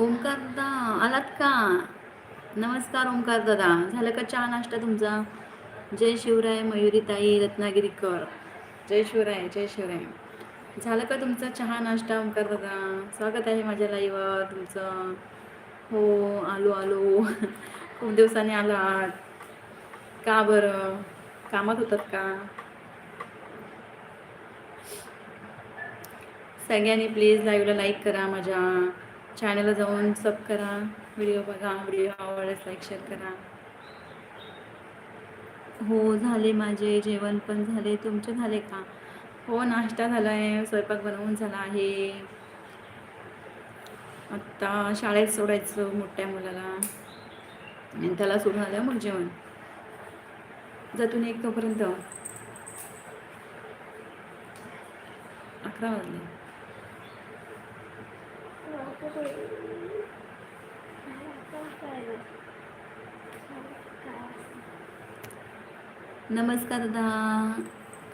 ओंकार दादा आलात का? नमस्कार ओमकार दादा. झालं का चहा नाश्ता तुमचा? जय शिवराय मयुरीताई रत्नागिरीकर. जय शिवराय जय शिवराय. झालं का तुमचा चहा नाश्ता ओमकार दादा? स्वागत आहे माझ्या लाईवर तुमचं. हो आलो आलो. खूप दिवसांनी आलात. का बरं? कामात होतात का? सगळ्यांनी प्लीज लाईव्हला लाईक करा माझ्या. चॅनलला जाऊन सब करा व्हिडिओ बघा व्हिडिओ आवडल्यास लाईक शेअर करा. हो झाले माझे जेवण पण झाले. तुमचे झाले का? हो नाश्ता झाला आहे स्वयंपाक बनवून झाला आहे. आत्ता शाळेत सोडायचं मोठ्या मुलाला. आणि त्याला सोडून आलं मग जेवण. जातून एक तोपर्यंत. अकरा वाजले. नमस्कार दादा.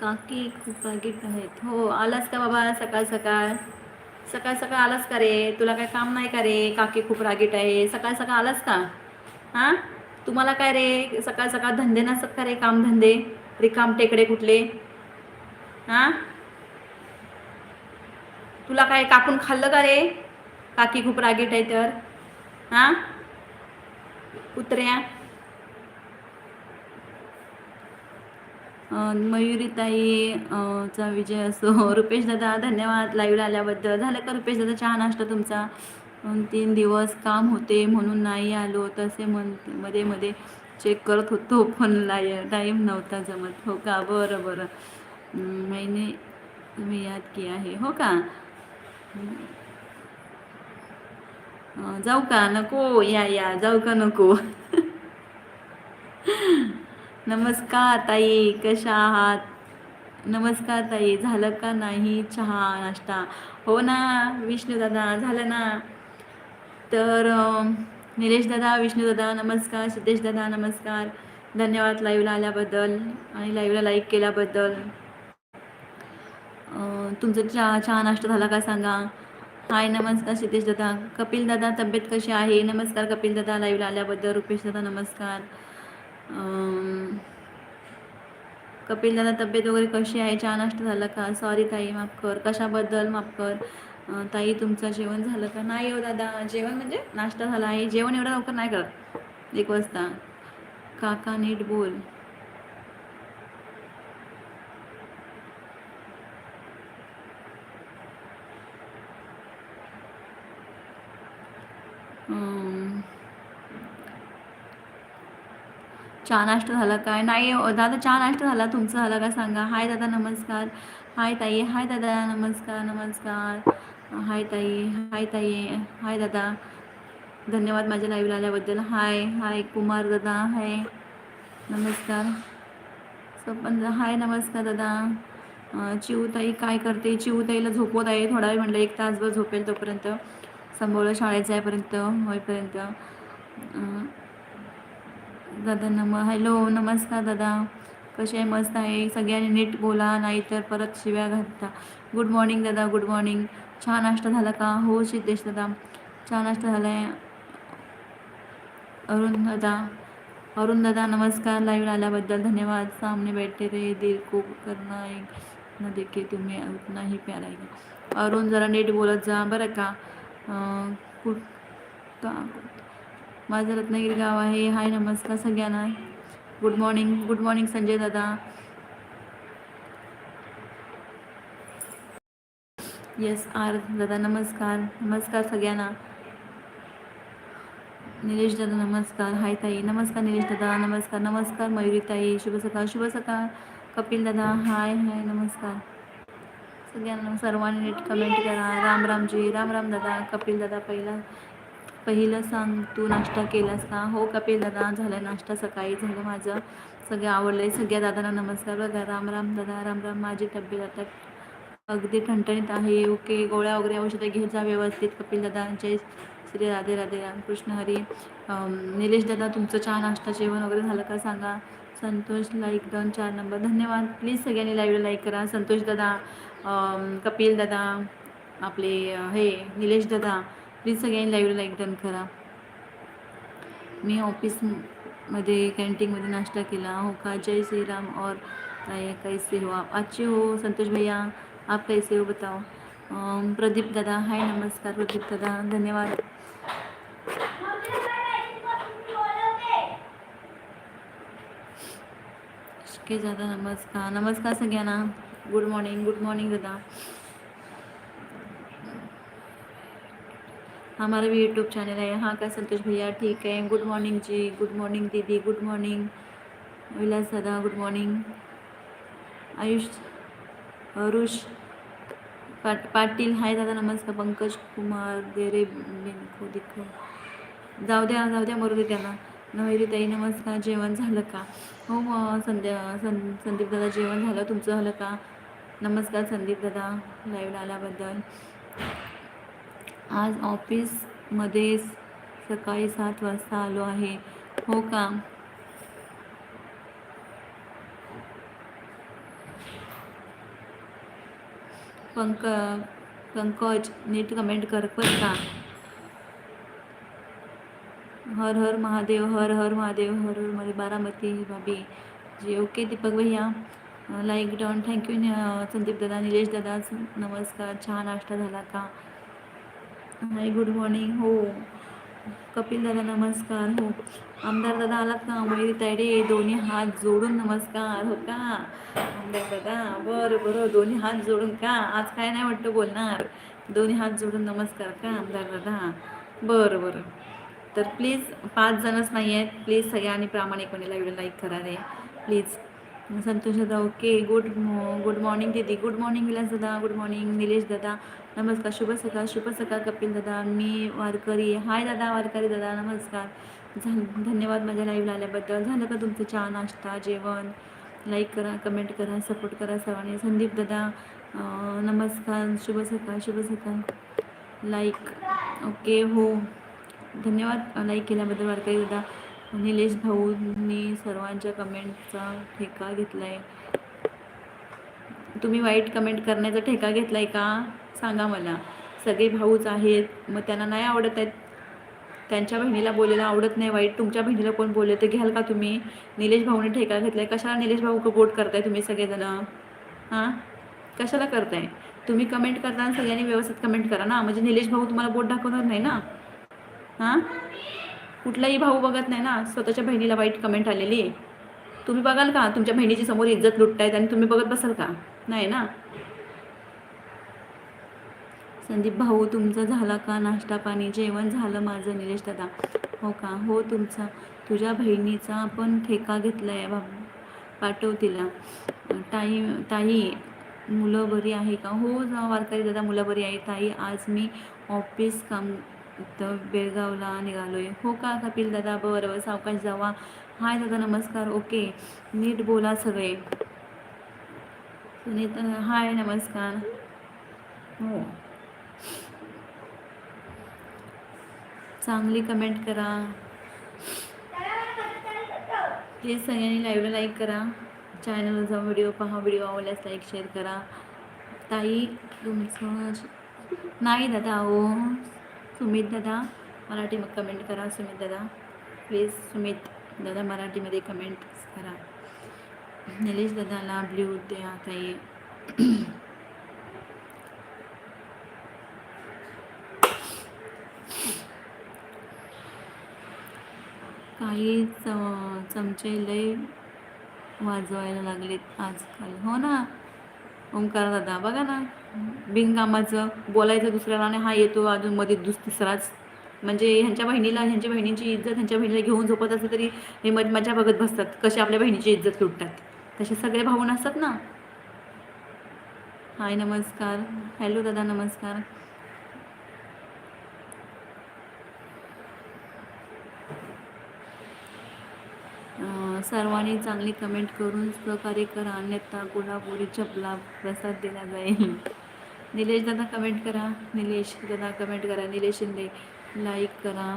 काकी खूप रागीट आहेत. हो आलास का बाबा? सकाळ सकाळ. सकाळ सकाळ आलास का रे? तुला काय काम नाही का रे? काकी खूप रागीट आहे. सकाळ सकाळ आलास का? हां? तुम्हाला काय रे? सकाळ सकाळ धंदे नसत का रे? कामधंदे रिकाम टेकडे कुठले? हां? तुला काय कापून खाल्लं का रे? काकी खूप रागीट आहे तर. हां? कुत्र्या. मयुरीताई चा विजय असो. रुपेश दादा धन्यवाद. लाईव्हला आल्याबद्दल. झालं का रुपेश दादा? चहा नाश्ता तुमचा? दोन तीन दिवस काम होते म्हणून नाही आलो. तसे म्हणमध्ये मध्ये चेक करत होतो पण लाय टाईम नव्हता जमत. हो का? बरं बरं. अं, तुम्ही याद की आहे. हो का? जाऊ का नको या या जाऊ का नको नमस्कार ताई कशा आहात नमस्कार ताई झालं का नाही चहा नाश्ता हो ना विष्णू दादा झालं ना तर निलेश दादा विष्णू दादा नमस्कार सिद्धेश दादा नमस्कार धन्यवाद लाईव्हला आल्याबद्दल आणि लाईव्हला लाईक केल्याबद्दल तुमचं चहा चहा नाश्ता झाला का सांगा हाय नमस्कार सिद्धेश दादा. कपिल दादा तब्येत कशी आहे? नमस्कार कपिल दादा. लाईव्हला आल्याबद्दल रुपेश दादा नमस्कार. कपिल दादा तब्येत वगैरे कशी आहे? चहा नाश्ता झाला का? सॉरी ताई माफ कर. कशाबद्दल माफ कर? ताई तुमचं जेवण झालं का? नाही हो दादा. जेवण म्हणजे नाश्ता झाला आहे. जेवण एवढं लवकर नाही करत. एक वाजता. काका नीट बोल. चहा नाश्ता झाला काय? नाही दादा चहा नाश्ता झाला. तुमचा झाला का सांगा. हाय दादा नमस्कार. हाय ताई. हाय दादा नमस्कार नमस्कार. हाय ताई. हाय ताई. हाय दादा. धन्यवाद माझ्या लाईव्हला आल्याबद्दल. हाय हाय कुमार दादा. हाय. नमस्कार. सपन हाय नमस्कार दादा. चिऊताई काय करते? चिऊताईला झोपवत आहे. थोडा वेळ म्हटलं एक तासभर झोपेल तोपर्यंत. संभवलं शाळेत जायपर्यंत होईपर्यंत. दादा नम हॅलो नमस्कार दादा. कसे आहे? मस्त आहे. सगळ्यांनी नीट बोला नाहीतर परत शिव्या घालता. गुड मॉर्निंग दादा गुड मॉर्निंग छान नाश्ता झाला का? हो सिद्धेश दादा. छान नाश्ता झाला आहे अरुण दादा. अरुण दादा नमस्कार. लाईव्ह आल्याबद्दल धन्यवाद. सामने बैठे रे दिल को करना एक न देखे तुम्ही उतना ही प्यारा अरुण जरा नीट बोलत जा. बरं का? अं, कुठ माझं रत्नागिरी गाव आहे. हाय नमस्कार सगळ्यांना. Good morning good morning Sanjay दादा. येस आर दादा नमस्कार. नमस्कार सगळ्यांना. निलेश दादा नमस्कार. हाय ताई. नमस्कार निलेश दादा. नमस्कार नमस्कार मयुरी ताई शुभ सकाळ शुभ सकाळ. कपिल दादा हाय हाय नमस्कार. सगळ्यांना सर्वांनी नीट कमेंट करा. राम रामजी राम राम दादा. कपिल दादा पहिला पहिलं सांग तू नाश्ता केलास का? हो कपिल दादा झालं नाश्ता सकाळी झालं माझं. सगळं आवडलं आहे सगळ्या दादांना नमस्कार बघा. राम राम दादा राम राम. माझी तब्येत आता अगदी ठणठणीत आहे. ओके गोळ्या वगैरे औषधं घेत जा व्यवस्थित कपिल दादा. जय श्री राधे राधे रामकृष्ण हरी. निलेश दादा तुमचं चहा नाश्ता जेवण वगैरे झालं का? सांगा. संतोष लाईक डन चार नंबर धन्यवाद. प्लीज सगळ्यांनी लाईव्हला लाईक करा. संतोष दादा कपिल दादा आपले हे निलेश दादा प्लीज सगळ्यांनी लाईव्हला लाईक डन करा. मी ऑफिसमध्ये कॅन्टीनमध्ये नाश्ता केला. हो का? जय श्री राम और काय कैसे हो आप? अच्छे हो? संतोष भैया आप कैसे हो? बताओ. प्रदीप दादा हाय नमस्कार प्रदीप दादा. धन्यवाद. ओके दादा नमस्कार. नमस्कार सगळ्यांना. गुड मॉर्निंग गुड मॉर्निंग दादा. हमारा भी यूट्यूब चैनल है. हा का संतोष भैया ठीक है. Good morning ji. Good morning दीदी. गुड मॉर्निंग विलास दादा गुड मॉर्निंग आयुष अरुष पाट पाटील. हाय दादा नमस्कार. पंकज कुमार देरे बिनको जाऊ द्या जाऊ द्या मरू दे त्यांना. नव्हेरी ताई नमस्कार. जेवण झालं का? हो मग संध्या सं संदीप दादा जेवण झालं. तुमचं झालं का? नमस्कार संदीप दादा लाईव्ह आल्याबद्दल. आज ऑफिसमध्ये सकाळी सात वाजता आलो आहे. हो का? पंक पंकज नीट कमेंट कर का हर हर महादेव हर हर महादेव हर हर महादेव बारामती भाभी. जी ओके दीपक भैया. लाईक डॉन थँक्यू संदीप दादा निलेश दादा. नमस्कार. चहा नाश्ता झाला का? हाय गुड मॉर्निंग हो. कपिल दादा नमस्कार. हो. आमदार दादा आलात का? मयुरी तायडे दोन्ही हात जोडून नमस्कार. हो का? आमदार दादा बरं बरं. दोन्ही हात जोडून का? आज काय नाही वाटतं बोलणार. दोन्ही हात जोडून नमस्कार का आमदार दादा? बरं बरं. तर प्लीज पाच जणच नाही आहेत. प्लीज सगळ्यांनी प्रामाणिकपणे व्हिडिओ लाईक करा रे. प्लीज. संतोष दादा ओके. गुड गुड मॉर्निंग दीदी. गुड मॉर्निंग विलास दादा गुड मॉर्निंग निलेश दादा. नमस्कार शुभ सकाळ. शुभ सकाळ कपिल दादा. मी वारकरी. हाय दादा वारकरी दादा. नमस्कार. झा धन्यवाद माझ्या लाईव्हला आल्याबद्दल. झालं का तुमचं चहा नाश्ता जेवण? लाईक करा कमेंट करा सपोर्ट करा सर्वांनी. संदीप दादा नमस्कार. शुभ सकाळ शुभ सकाळ. लाईक. ओके हो. धन्यवाद लाईक केल्याबद्दल वारकरी दादा. निलेश भाऊंनी सर्वांच्या कमेंटचा ठेका घेतला आहे तुम्ही वाईट कमेंट करण्याचा ठेका घेतला आहे का? सांगा मला. सगळे भाऊच आहेत मग त्यांना नाही आवडत आहेत? त्यांच्या बहिणीला बोलायला आवडत नाही वाईट? तुमच्या बहिणीला कोण बोलले? ते घ्याल का तुम्ही? निलेश भाऊने ठेका घेतला आहे कशाला निलेश भाऊ बोट करताय तुम्ही सगळेजणं? हां? कशाला करताय? तुम्ही कमेंट करताना सगळ्यांनी व्यवस्थित कमेंट करा ना. म्हणजे निलेश भाऊ तुम्हाला बोट दाखवणार नाही ना? हां? कुठलाही भाऊ बघत नाही ना स्वतःच्या बहिणीला वाईट कमेंट आलेली आहे. तुम्ही बघाल का? तुमच्या बहिणीची समोर इज्जत लुटतायत आणि तुम्ही बघत बसाल का? नाही ना? संदीप भाऊ तुमचा झाला का नाश्ता पाणी? जेवण झालं माझं निलेश दादा. हो का? हो तुमचा. तुझ्या बहिणीचा पण ठेका घेतला आहे बाबा पाठव तिला ताई ताई मुलं बरी आहे का? हो जा वारकरी दादा मुलं बरी आहे. ताई आज मी ऑफिस काम तर बेळगावला निघालो आहे हो का कपिल दादा? बरं बरं सावकाश जावा. हाय दादा नमस्कार. ओके. नीट बोला सगळे. सुनीत हाय नमस्कार. हो. चांगली कमेंट करा. प्लीज सगळ्यांनी लाईव्हला लाईक करा. चॅनलला जाऊन व्हिडिओ पहा. व्हिडिओ आवडल्यास लाईक शेअर करा. ताई तुमचं नाही दादा हो सुमित दादा मराठी मग कमेंट करा. सुमित दादा प्लीज सुमित दादा मराठीमध्ये कमेंट करा. निलेश दादाला ब्ल्यू द्या ताई. काही च चमचे लय वाजवायला लागलेत आजकाल. हो ना? ओंकार दादा बघा ना. बिनकामाचं बोलायचं दुसऱ्याला आणि हा येतो अजून मध्ये दुस तिसराच. म्हणजे ह्यांच्या बहिणीला ह्यांच्या बहिणीची इज्जत ह्यांच्या बहिणीला घेऊन झोपत असलं तरी हे मज मजा बघत बसतात. कसे आपल्या बहिणीची इज्जत लुटतात. तसे सगळे भाऊ नसतात ना. हाय नमस्कार. हॅलो दादा नमस्कार. सर्वांनी चांगली कमेंट करून सहकार्य करा अन्यथा कोल्हापुरी चपला प्रसाद दिला जाईल. निलेश दादा कमेंट करा. निलेश दादा कमेंट करा. निलेश शिंदे लाईक करा.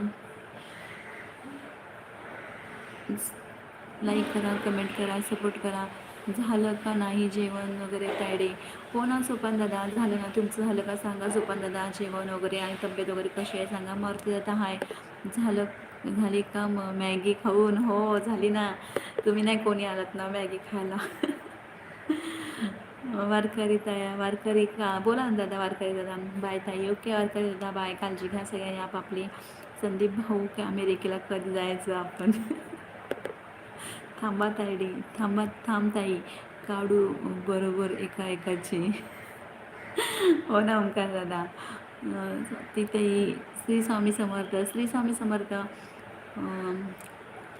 लाईक करा कमेंट करा सपोर्ट करा. झालं का नाही जेवण वगैरे तायडे हो ना सोपान दादा झालं ना. तुमचं झालं का सांगा सोपान दादा. जेवण वगैरे आणि तब्येत वगैरे कशी आहे सांगा. मारुती दादा हाय झालं झाली का मग? मॅगी खाऊन? हो झाली ना. तुम्ही नाही कोणी आलात ना मॅगी खायला? वारकरी ताया वारकरी का? बोला ना दादा वारकरी दादा. बाय ताई ओके वारकरी दादा. बाय काळजी घ्या सगळ्यांनी आपापली संदीप भाऊ की? अमेरिकेला कधी जायचं आपण? थांबा ताईडी. थांबा थांब ताई. काढू बरोबर एका एकाची. हो ना ओंकार दादा. तिथेही श्री स्वामी समर्थ. श्री स्वामी समर्थ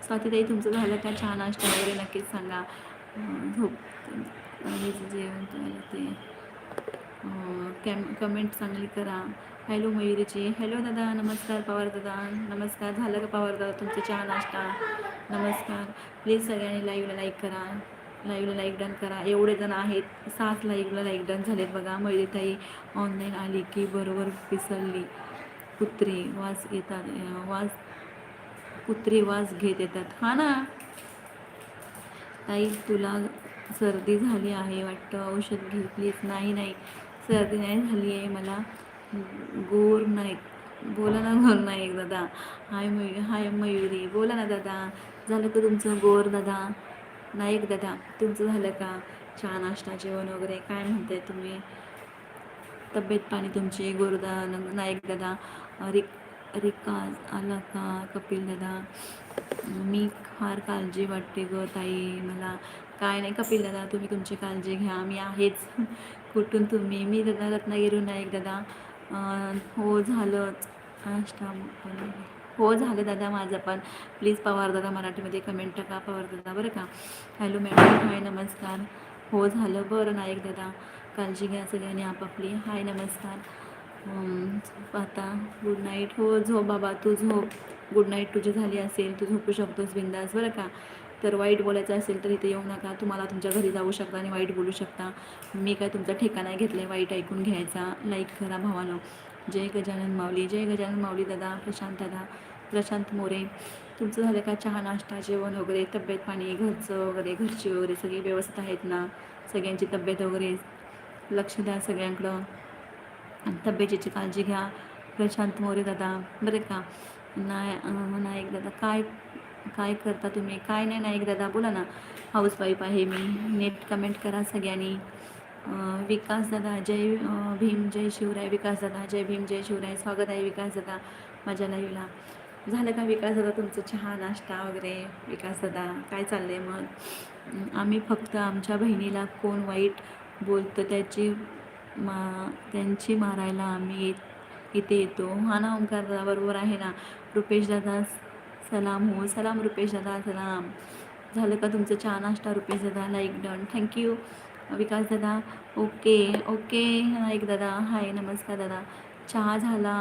स्वातीताई तुमचं झालं का छान नाश्ता वगैरे नक्कीच सांगा. झोप जेवण ते कॅम कमेंट चांगली करा. हॅलो मयुरीची. हॅलो दादा नमस्कार पवार दादा. नमस्कार झालं का पवार दादा तुमचं चहा नाश्ता? नमस्कार. प्लीज सगळ्यांनी लाईव्हला लाईक करा. लाईव्हला लाईक डन करा. एवढे जण आहेत सात लाईव्हला लाईक डन झालेत बघा. मयुरीताई ऑनलाईन आली की बरोबर पिसळली. कुत्रे वास येतात वास कुत्रे वास घेत येतात. हा ना? ताई तुला सर्दी झाली आहे वाटतं? औषध घे प्लीज नाही नाही. सर्दी नाही झाली आहे मला. गोर नाईक बोला ना गोर नाईक दादा. Hi Mayu hi Mayuri. बोला ना दादा. झालं का तुमचं गोर दादा? नाईक दादा. तुमचं झालं का? चहा नाश्ता जेवण वगैरे? काय म्हणताय तुम्ही? तब्येत पाणी तुमची गोरदा नायक नाईक दादा रिक रिकाज आला का कपिल दादा. मी फार काळजी वाटते ग ताई मला काय नाही कपिल दादा तुम्ही तुमची काळजी घ्या मी आहेच. कुठून तुम्ही? मी दादा रत्नागिरी नाईक दादा. हो झालंच हो झालं दादा माझं पण. प्लीज पवार दादा मराठीमध्ये कमेंट टाका पवार दादा बरं का? हॅलो मॅडम हाय नमस्कार. हो झालं बरं नाईक दादा. काळजी घ्या सगळ्यांनी आपापली. हाय नमस्कार. आता गुड नाईट हो झोप बाबा तू झोप. गुड नाईट तुझी झाली असेल तू झोपू शकतोस बिंदास बरं का? तर वाईट बोलायचं असेल तर इथे येऊ नका. तुम्हाला तुमच्या घरी जाऊ शकता आणि वाईट बोलू शकता. मी काय तुमचा ठिकाणा घेतलं आहे वाईट ऐकून घ्यायचा. लाईक करा भावानं. जय गजानन माऊली. जय गजानन माऊली दादा प्रशांत दादा प्रशांत मोरे. तुमचं झालं का चहा नाश्ता जेवण वगैरे? तब्येत पाणी घरचं वगैरे घरची वगैरे सगळी व्यवस्था आहेत ना? सगळ्यांची तब्येत वगैरे लक्ष द्या सगळ्यांकडं. तब्येतीची काळजी घ्या. प्रशांत मोरे दादा बरे का? नाय नायक नाईक दादा काय काय करता तुम्ही? काय नाही नाईक दादा बोला ना. हाऊसवाईफ आहे मी. नेट कमेंट करा सगळ्यांनी. विकास दादा जय भीम जय शिवराय. विकास दादा जय भीम जय शिवराय. स्वागत आहे विकास दादा माझ्या लाईव्हला झालं का विकास दादा तुमचं चहा नाश्ता वगैरे? विकास दादा काय चाललं आहे मग आम्ही फक्त आमच्या बहिणीला कोण वाईट बोलतं त्याची मा त्यांची मारायला आम्ही येत इथे येतो. हा ना ओंकार दादा बरोबर आहे ना? रुपेश दादा सलाम हो. सलाम रुपेश दादा सलाम. झालं का तुमचं चहा नाश्ता रुपेश दादा? लाईक डन थँक्यू विकास दादा. ओके ओके नाईक दादा. हाय नमस्कार दादा. चहा झाला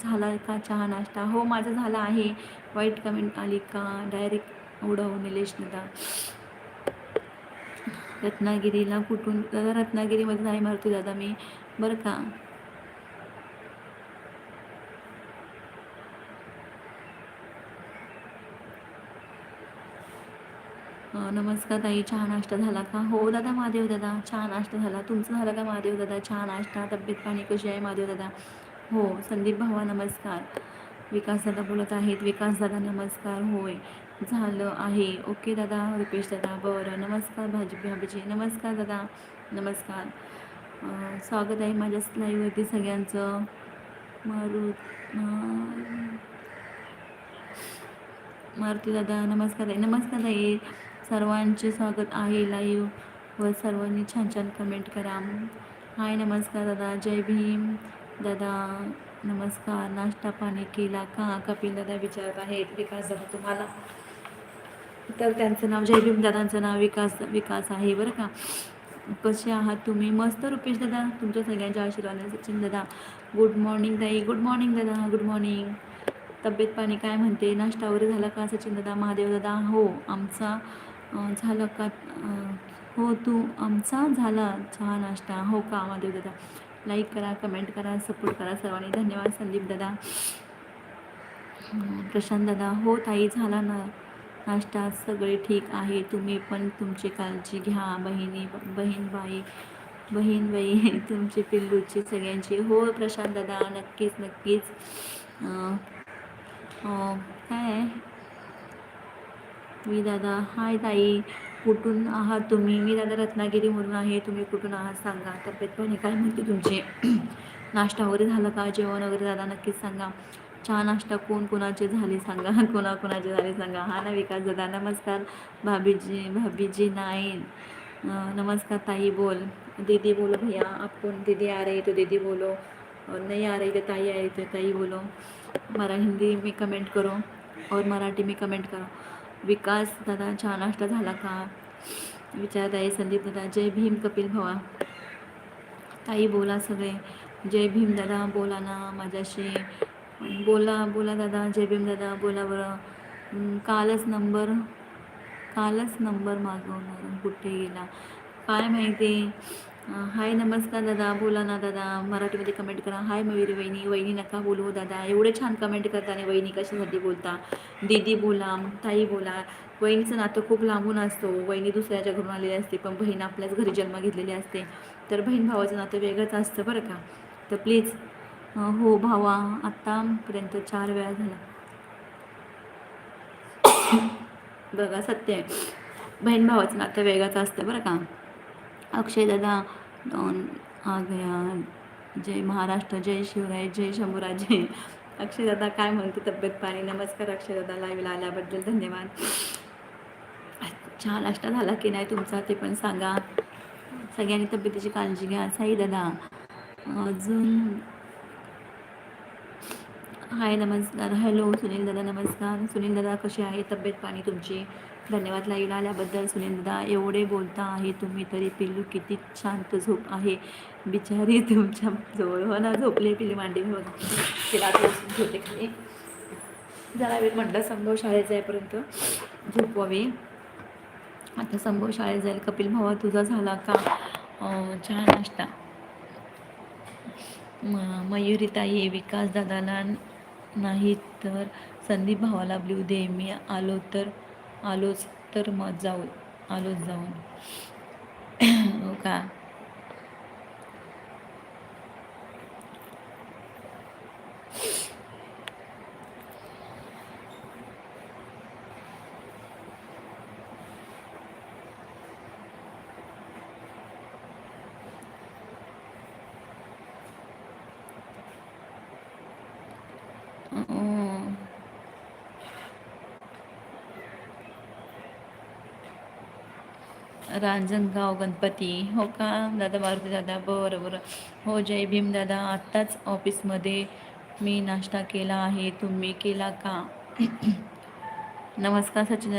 झाला का चहा नाश्ता? हो माझा झाला आहे. वाईट कमेंट आली का? डायरेक्ट उडव निलेश दादा. रत्नागिरीला कुठून? दादा रत्नागिरीमध्ये नाही मारते दादा मी. बरं का? नमस्कार ताई. चहा नाश्ता झाला का? हो दादा महादेव दादा. चहा नाश्ता झाला. तुमचं झालं का महादेव दादा? चहा नाश्ता तब्येत पाणी कशी आहे महादेव दादा? हो संदीप भावा नमस्कार. विकास दादा बोलत आहेत. विकास दादा नमस्कार. होय. झालं आहे. ओके दादा रुपेश दादा बरं. नमस्कार भाजी भाभीजी. नमस्कार दादा. नमस्कार. स्वागत आहे माझ्या लाईव्हवरती सगळ्यांचं. मारू मारुती. दादा नमस्कार ताई. नमस्कार ताई. सर्वांचे स्वागत आहे लाईव्ह व सर्वांनी छान छान कमेंट करा. हाय नमस्कार दादा. जय भीम. दादा नमस्कार. नाश्ता पाणी केला का? कपिल दादा विचारत आहेत. विकास दादा तुम्हाला तर त्यांचं नाव जयभीम दादांचं नाव विकास विकास आहे बरं का. कसे आहात तुम्ही? मस्त रुपेश दादा तुमच्या सगळ्यांच्या आशीर्वाद सचिन दादा गुड मॉर्निंग ताई. गुड मॉर्निंग दादा गुड मॉर्निंग तब्येत पाणी काय म्हणते? नाश्ता वगैरे झाला का सचिन दादा? महादेव दादा हो आमचा झालं का? हो तू आमचा झाला चहा नाश्ता. हो का महादेव दादा? लाईक करा कमेंट करा सपोर्ट करा सर्वांनी. धन्यवाद संदीप दादा. प्रशांत दादा हो ताई झाला ना. नाश्ता सगळे ठीक आहे. तुम्ही पण तुमची काळजी घ्या. बहिणी बहीण बाई बहीण बाई तुमचे पिल्लूची सगळ्यांची. हो प्रशांत दादा नक्कीच नक्कीच. काय? मी दादा हाय ताई. कुठून आहात तुम्ही? मी दादा रत्नागिरीवरून आहे. तुम्ही कुठून आहात सांगा. तब्येत पण काय म्हणते तुमचे? नाश्ता वगैरे झाला का? जेवण वगैरे दादा नक्कीच सांगा. चहा नाश्ता कोण कोणाचे झाले सांगा कोणाकोणाचे झाले सांगा. हा ना विकास दादा नमस्कार. भाभीजी भाभीजी नाईन. नमस्कार ताई बोल. दीदी बोलो भैया आपण दीदी आ रही तो दीदी बोलो. और नहीं आ रही तो ताई आ रही तो ताई बोलो. मला हिंदी में कमेंट करो और मराठी में कमेंट करो. विकास दादा चहा नाश्ता झाला का? विचारत आहे संदीप दादा जय भीम कपिल भवा. ताई बोला सगळे. जय भीम दादा बोला ना माझ्याशी. बोला बोला दादा जय भीम दादा बोला बरं. कालच नंबर कालच नंबर मागवणार कुठे गेला? काय माहिती? हाय नमस्कार दादा बोला ना दादा मराठीमध्ये कमेंट करा. हाय मयुरी वहिनी वहिनी नका बोलू हो दादा. एवढे छान कमेंट करताना वहिनी कशासाठी बोलता? दीदी बोला ताई बोला. वहिनीचं नातं खूप लांबून असतो हो. वहिनी दुसऱ्याच्या घरून आलेली असते पण बहीण आपल्याच घरी जन्म घेतलेली असते. तर बहीण भावाचं नातं वेगळंच असतं बरं का? तर प्लीज हो भावा आत्तापर्यंत चार वेळा झाला. बघा सत्य आहे. बहीण भावाचं नातं वेगळंच असतं बरं का. अक्षय दादा दोन आ गया जय महाराष्ट्र जय शिवराय जय शंभूराजे अक्षय दादा काय म्हणते तब्येत पाणी? नमस्कार अक्षय दादा लाईव्हला आल्याबद्दल धन्यवाद. चहा नाश्ता झाला की नाही तुमचा ते पण सांगा. सगळ्यांनी तब्येतीची काळजी घ्या. साई दादा अजून हाय नमस्कार. हॅलो सुनील दादा नमस्कार. सुनील दादा कशी आहे तब्येत पाणी तुमची? धन्यवाद लाईव्हला आल्याबद्दल. सुनील दादा एवढे बोलता आहे तुम्ही तरी पिल्लू किती शांत झोप आहे. बिचारी तुमच्या जवळ. हो ना झोपले पिल्लू मांडी बघा तिला आता उचलून खाली. जरा वेळ म्हटलं संभव शाळेत जाईपर्यंत झोपवावी. आता संभव शाळेत जाईल. कपिल भावा तुझा झाला का? चहा नाश्ता. म मयुरीताई विकास दादाला नाही तर संदीप भावाला ब्ल्यू दे मी आलो तर आलोच तर मग जाऊ आलोच जाऊन. हो का? रांजणगाव गणपती. हो का? दादा मारुती दादा बरं बरं. हो जय भीम दादा. आत्ताच ऑफिसमध्ये मी नाश्ता केला आहे. तुम्ही केला का? नमस्कार सचिन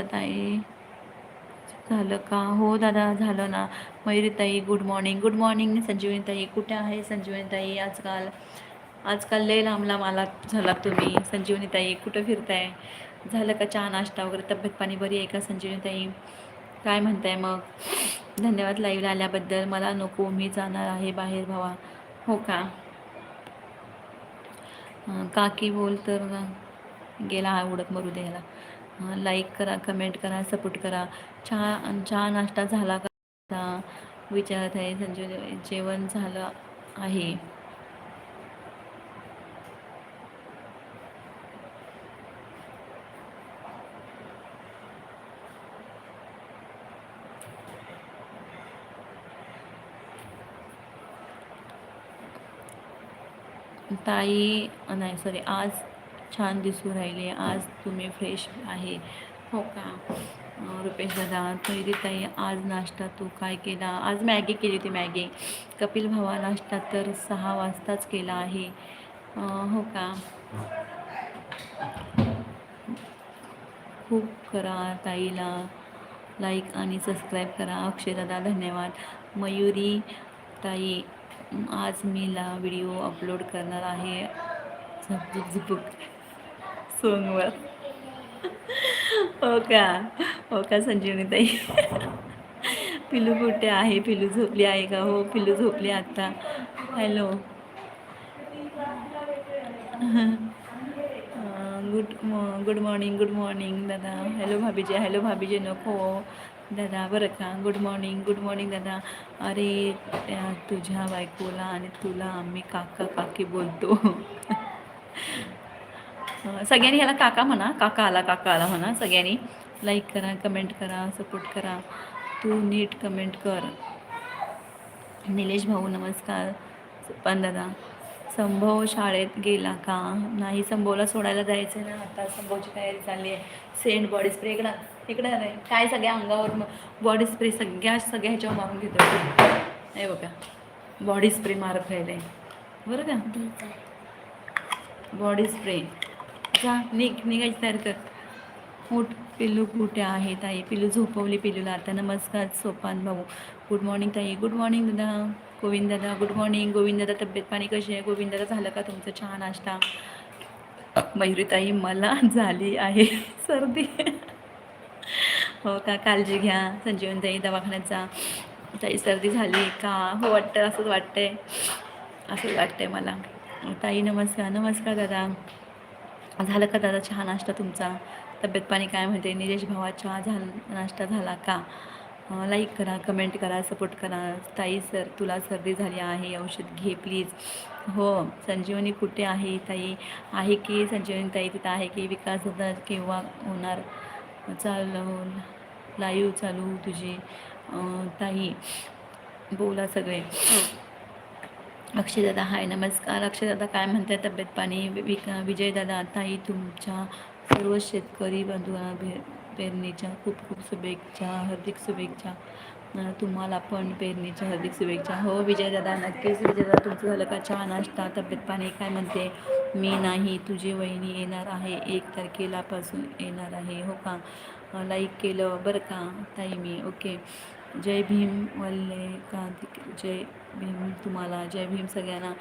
झालं का? हो दादा झालं ना. मयुरीताई गुड मॉर्निंग गुड मॉर्निंग संजीवनीताई. कुठे आहे संजीवनीताई आजकाल? आजकाल लय लांब लांब आला झाला तुम्ही संजीवनीताई. कुठं फिरताय? झालं का चहा नाश्ता वगैरे? तब्येत पाणी बरी आहे का संजीवनीताई? काय म्हणताय मग? धन्यवाद लाईव्हला आल्याबद्दल. मला नको मी जाणार आहे बाहेर भावा. हो का? काकी बोल तर गेला हा उडत मरू द्यायला. लाईक करा कमेंट करा सपोर्ट करा. चहा चहा नाश्ता झाला का? विचारत आहे संजीव जेवण झालं आहे. ताई नाही सॉरी आज छान दिसू राहिले. आज तुम्ही फ्रेश आहे. हो का? रुपेश दादा तरी ताई आज नाश्ता तू काय केला? आज मॅगी केली होती मॅगी. कपिल भावा नाश्ता तर सहा वाजताच केला आहे. हो का? खूप करा ताईला. लाईक आणि सबस्क्राईब करा. अक्षय दादा धन्यवाद. मयुरी ताई आज मी ला व्हिडिओ अपलोड करणार आहे. झपझुक झुपुक सोंगवर हो का? हो का संजीवनी ताई पिलू कुठे आहे? पिलू झोपली आहे का? हो पिलू झोपली आत्ता hello good good good morning good morning दादा. हॅलो भाभीजी हॅलो भाभीजी नको. दादा बरं का? गुड मॉर्निंग गुड मॉर्निंग दादा. अरे तुझ्या बायकोला आणि तुला आम्ही काका काकी बोलतो. सगळ्यांनी ह्याला काका म्हणा. काका आला काका आला म्हणा सगळ्यांनी. लाईक करा कमेंट करा सपोर्ट करा. तू नीट कमेंट कर. निलेश भाऊ नमस्कार. पण दादा संभव शाळेत गेला का? नाही संभवला सोडायला जायचं ना. आता संभवची तयारी चालली आहे. सेंट बॉडी स्प्रे करा. इकडं नाही. काय सगळ्या अंगावर बॉडी स्प्रे सगळ्या सगळ्या ह्याच्यावर मारून घेतो. नाही बघा. बॉडी स्प्रे मारत राहिले. बरं का? बॉडी स्प्रे जा निघ निघायची तयार कर. उठ पिल्लू कुठे आहे ताई? पिल्लू झोपवली पिल्लूला. आता नमस्कार सोपान भाऊ. गुड मॉर्निंग ताई. गुड मॉर्निंग दादा. गोविंद दादा गुड मॉर्निंग गोविंद दादा तब्येत पाणी कशी आहे? गोविंद दादा झालं का तुमचं चहा नाश्ता? मयुरी ताई मला झाली आहे सर्दी. हो का? काळजी घ्या. संजीवन ताई दवाखान्यात जा ताई सर्दी झाली का? हो वाटतं असंच वाटतंय. असंच वाटतंय मला. ताई नमस्कार. नमस्कार दादा. झालं का दादा चहा नाश्ता तुमचा? तब्येत पाणी काय म्हणते? निलेश भावा चहा झाला नाश्ता झाला का? लाईक करा कमेंट करा सपोर्ट करा. ताई सर तुला सर्दी झाली आहे औषध घे प्लीज हो संजीवनी कुठे आहे ताई? आहे की संजीवनी ताई तिथं आहे की विकास दादा केव्हा होणार? चालू लाईव्ह चालू तुझी ताई बोला सगळे. अक्षयदादा हाय नमस्कार. अक्षयदादा काय म्हणताय तब्येत पाणी? विक विजयदादा ताई तुमच्या सर्व शेतकरी बंधूंना भे पेरणीच्या खूप खूप शुभेच्छा हार्दिक शुभेच्छा. तुम्हाला पण पेरणीच्या हार्दिक शुभेच्छा. हो विजयदादा नक्कीच विजयदादा तुमचं झालं का चहा नाश्ता तब्येत पाणी काय म्हणते? मी नाही तुझी वहिनी येणार आहे एक तारखेलापासून येणार आहे हो का? लाईक केलं. बरं का ताई मी. ओके जय भीम वल्ले क्रांती जय भीम तुम्हाला जय भीम सगळ्यांना.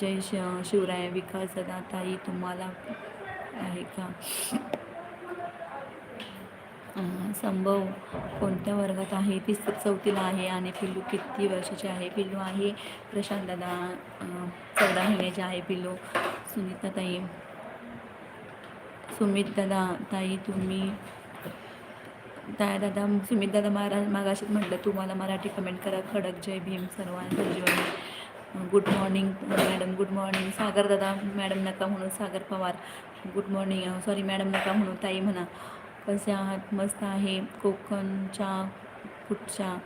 जय श शिवराय विकास दादा ताई तुम्हाला आहे का? संभव कोणत्या वर्गात आहे? ती चौथीला आहे आणि पिल्लू किती वर्षाची आहे? पिल्लू आहे प्रशांत दादा चौदा महिन्याचे आहे पिल्लू. सुनीता ताई. सुमित दादा ताई तुम्ही दादा सुमित दादा महाराज मागाशीच म्हटलं तुम्हाला मराठी कमेंट करा. खडक जय भीम सर्वांना जीवन. Good morning madam good morning Sagar दादा मॅडम नका म्हणून Sagar Pawar. Good morning sorry madam नका म्हणून ताई म्हणा. कसे आहात? मस्त आहे. कोकणच्या कुठच्या?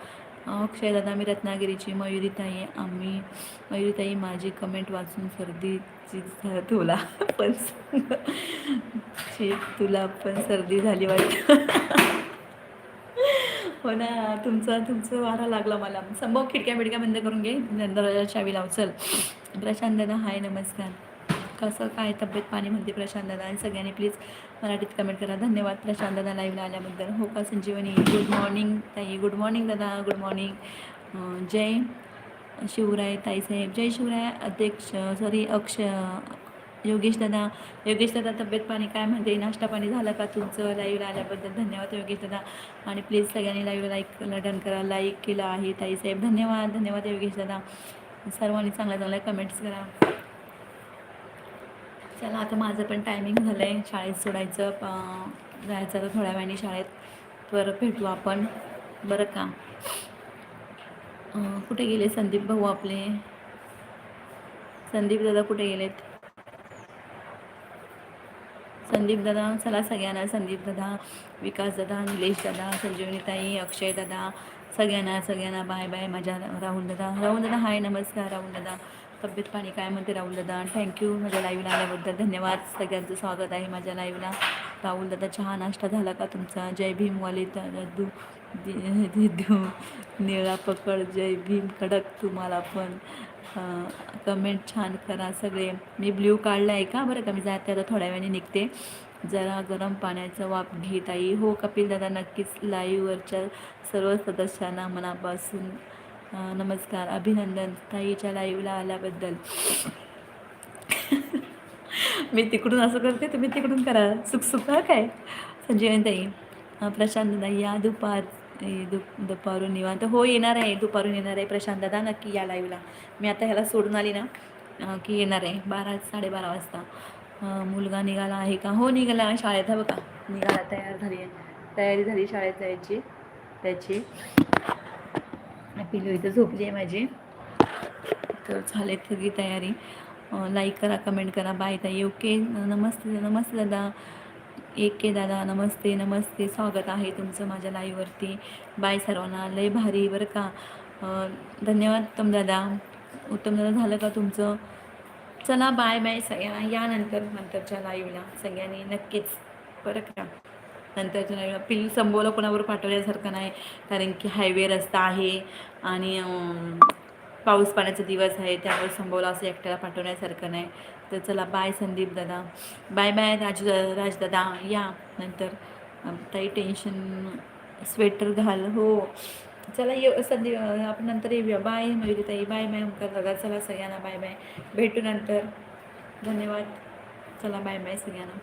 अक्षय दादा मी रत्नागिरीची. मयुरीताई आम्ही मयुरीताई माझी कमेंट वाचून सर्दीची तुला. पण तुला पण सर्दी झाली वाटतं. हो ना तुमचा तुमचं वारा लागला मला. संभव खिडक्या बिडक्या बंद करून घे दरवाजा चावी लाव चल प्रशांत दादा हाय नमस्कार. कसं काय तब्येत पाणी म्हणते प्रशांत दादा आणि सगळ्यांनी प्लीज मराठीत कमेंट करा. धन्यवाद प्रशांत दादा लाईव्हला आल्याबद्दल. हो का संजीवनी? गुड मॉर्निंग ताई. गुड मॉर्निंग दादा. गुड मॉर्निंग जय शिवराय ताईसाहेब. जय शिवराय. अध्यक्ष सॉरी अक्ष योगेश दादा योगेश दादा तब्येत पाणी काय म्हणते? नाश्ता पाणी झालं का तुमचं? लाईव्हला आल्याबद्दल धन्यवाद योगेश दादा. आणि प्लीज सगळ्यांनी लाईव्ह लाईक डन करा. लाईक केलं आहे ताईसाहेब धन्यवाद धन्यवाद योगेश दादा. सर्वांनी चांगल्या चांगल्या कमेंट्स करा. चला आता माझं पण टायमिंग झालं आहे शाळेत सोडायचं जायचं आता थोड्या वेळाने शाळेत. तर भेटू आपण. बरं का? कुठे गेले? संदीप भाऊ आपले. संदीप दादा कुठे गेलेत? संदीप दादा चला सगळ्यांना. संदीप दादा विकास दादा निलेश दादा संजीवनीताई अक्षय दादा सगळ्यांना सगळ्यांना बाय बाय माझ्या राहुल दादा. राहुल दादा हाय नमस्कार राहुल दादा. तब्येत पाणी काय म्हणते राहुल दादा? थँक्यू माझ्या लाईव्हला आल्याबद्दल धन्यवाद. सगळ्यांचं स्वागत आहे माझ्या लाईव्हला राहुल दादा चहा नाश्ता झाला का तुमचा? जय भीम वाले दू दिदू निळा पकड जय भीम कडक तुम्हाला पण. कमेंट छान करा सगळे. मी ब्ल्यू काढला आहे का? बरं का मी जाते आता थोड्या वेळाने निघते. जरा गरम पाण्याचा वाप घेत आई. हो कपिल दादा नक्कीच लाईव्हवरच्या सर्व सदस्यांना मनापासून नमस्कार अभिनंदन ताईच्या लाईव्हला आल्याबद्दल. मी तिकडून असं करते तुम्ही तिकडून करा. सुखसुख काय? संजीवन ताई. प्रशांत दादा या दुपार दुप दुपारून निवांत. हो येणार आहे. दुपारून येणार आहे. प्रशांत दादा नक्की या लाईव्हला मी आता ह्याला सोडून आली ना की येणार आहे. बारा साडेबारा वाजता. मुलगा निघाला आहे का? हो निघाला. शाळेत हा बघा. निघाला तयार झाली आहे. तयारी झाली शाळेत जायची. त्याची. पिलू इथं झोपली आहे माझी. तर झाले सगळी तयारी. लाईक करा कमेंट करा. बाय ताई. ओके नमस्ते नमस्ते दादा. एक के दादा नमस्ते नमस्ते. स्वागत आहे तुमचं माझ्या लाईव्हवरती बाय सर्वांना. लय भारी बरं का? धन्यवाद उत्तम दादा. उत्तम दादा झालं का तुमचं? चला बाय बाय सगळ्यांना. या नंतर नंतरच्या लाईव्हला सगळ्यांनी नक्कीच बरं का? नंतरच्या लाईव्हला पिल संबोला कोणावर पाठवल्यासारखं नाही कारण की हायवे रस्ता आहे आणि पाऊस पाण्याचा दिवस आहे त्यामुळे संभवला असं एकट्याला पाठवण्यासारखं नाही. तर चला बाय संदीप दादा. बाय बाय राजू राजदादा या नंतर काही ताई टेन्शन स्वेटर घाल. हो. चला ये संदीप आपण नंतर येऊया. बाय मयुरी ताई. बाय बाय ओंकार दादा. चला सगळ्यांना बाय बाय भेटू नंतर. धन्यवाद. चला बाय बाय सगळ्यांना